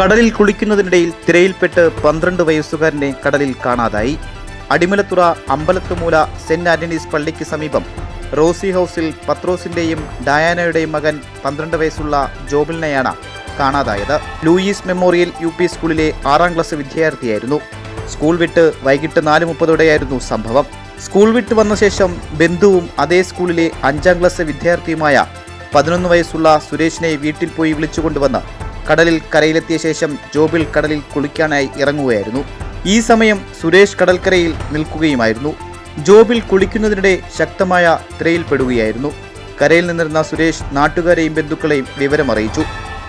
കടലിൽ കുളിക്കുന്നതിനിടയിൽ തിരയിൽപ്പെട്ട് പന്ത്രണ്ട് വയസ്സുകാരനെ കടലിൽ കാണാതായി. അടിമലത്തുറ അമ്പലത്തുമൂല സെന്റ് ആന്റണീസ് പള്ളിക്ക് സമീപം റോസി ഹൗസിൽ പത്രോസിന്റെയും ഡയാനയുടെയും മകൻ പന്ത്രണ്ട് വയസ്സുള്ള ജോബിലിനെയാണ് കാണാതായത്. ലൂയിസ് മെമ്മോറിയൽ യു പി സ്കൂളിലെ ആറാം ക്ലാസ് വിദ്യാർത്ഥിയായിരുന്നു. സ്കൂൾ വിട്ട് വൈകിട്ട് നാല് മുപ്പതോടെയായിരുന്നു സംഭവം. സ്കൂൾ വിട്ട് വന്ന ശേഷം ബന്ധുവും അതേ സ്കൂളിലെ അഞ്ചാം ക്ലാസ് വിദ്യാർത്ഥിയുമായ പതിനൊന്ന് വയസ്സുള്ള സുരേഷിനെ വീട്ടിൽ പോയി വിളിച്ചുകൊണ്ടുവന്ന് കടലിൽ കരയിലെത്തിയ ശേഷം ജോബിൽ കടലിൽ കുളിക്കാനായി ഇറങ്ങുകയായിരുന്നു. ഈ സമയം സുരേഷ് കടൽക്കരയിൽ നിൽക്കുകയുമായിരുന്നു. ജോബിൽ കുളിക്കുന്നതിനിടെ ശക്തമായ തിരയിൽപ്പെടുകയായിരുന്നു. കരയിൽ നിന്നിരുന്ന സുരേഷ് നാട്ടുകാരെയും ബന്ധുക്കളെയും വിവരമറിയിച്ചു.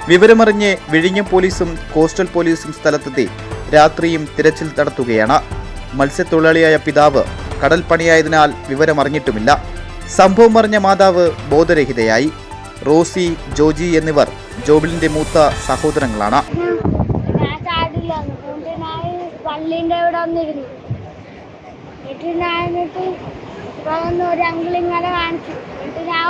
വിവരമറിഞ്ഞ് വിഴിഞ്ഞം പോലീസും കോസ്റ്റൽ പോലീസും സ്ഥലത്തെത്തി രാത്രിയും തിരച്ചിൽ നടത്തുകയാണ്. മത്സ്യത്തൊഴിലാളിയായ പിതാവ് കടൽ പണിയായതിനാൽ വിവരമറിഞ്ഞിട്ടുമില്ല. സംഭവം അറിഞ്ഞ മാതാവ് ബോധരഹിതയായി. റോസി ജോജി എന്നിവർ ജോബിലിന്റെ മൂത്ത സഹോദരങ്ങളാണ്. എന്നിട്ട് അവിടെ ഞാൻ ഒരു ഞാൻ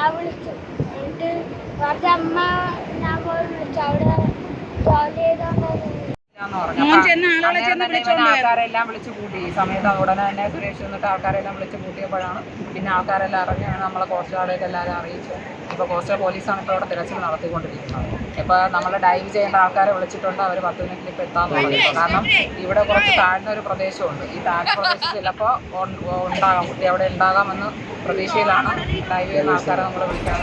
അവരോട് വിളിച്ചു. എന്നിട്ട് കുറച്ച് അമ്മ ഞാൻ പോയി വിളിച്ചു. അവിടെ ജോലി ചെയ്തോണ്ടായിരുന്നു ചെന്ന് വിളിച്ചോണ്ട് ആൾക്കാരെല്ലാം വിളിച്ചു കൂട്ടി. ഈ സമയത്ത് ഉടനെ തന്നെ സുരേഷ് എന്നിട്ട് ആൾക്കാരെല്ലാം വിളിച്ചു കൂട്ടിയപ്പോഴാണ് പിന്നെ ആൾക്കാരെല്ലാം അറിഞ്ഞാണ് നമ്മളെ കോസ്റ്റ് ഗാർഡൊക്കെ എല്ലാവരും അറിയിച്ചു ഇപ്പോൾ കോസ്റ്റൽ പോലീസാണ് ഇപ്പോൾ അവിടെ തിരച്ചിൽ നടത്തിക്കൊണ്ടിരിക്കുന്നത്. ഇപ്പോൾ നമ്മൾ ഡൈവ് ചെയ്യേണ്ട ആൾക്കാരെ വിളിച്ചിട്ടുണ്ട്. അവർ പത്ത് മിനിറ്റിൽ ഇപ്പോൾ എത്താമെന്ന് പറഞ്ഞു കാരണം ഇവിടെ കുറച്ച് താഴ്ന്ന ഒരു പ്രദേശമുണ്ട്. ഈ താഴ്ന്ന പ്രദേശം ചിലപ്പോൾ ഉണ്ടാകാം. കുട്ടി അവിടെ ഉണ്ടാകാമെന്ന് പ്രതീക്ഷയിലാണ് ഡൈവ് ചെയ്യുന്ന ആൾക്കാരെ നമ്മൾ വിളിക്കാൻ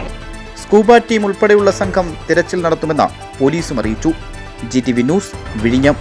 സ്കൂബ ടീം ഉൾപ്പെടെയുള്ള സംഘം തിരച്ചിൽ നടത്തുമെന്ന് പോലീസും അറിയിച്ചു. ജി ടി വി ന്യൂസ് വിഴിഞ്ഞം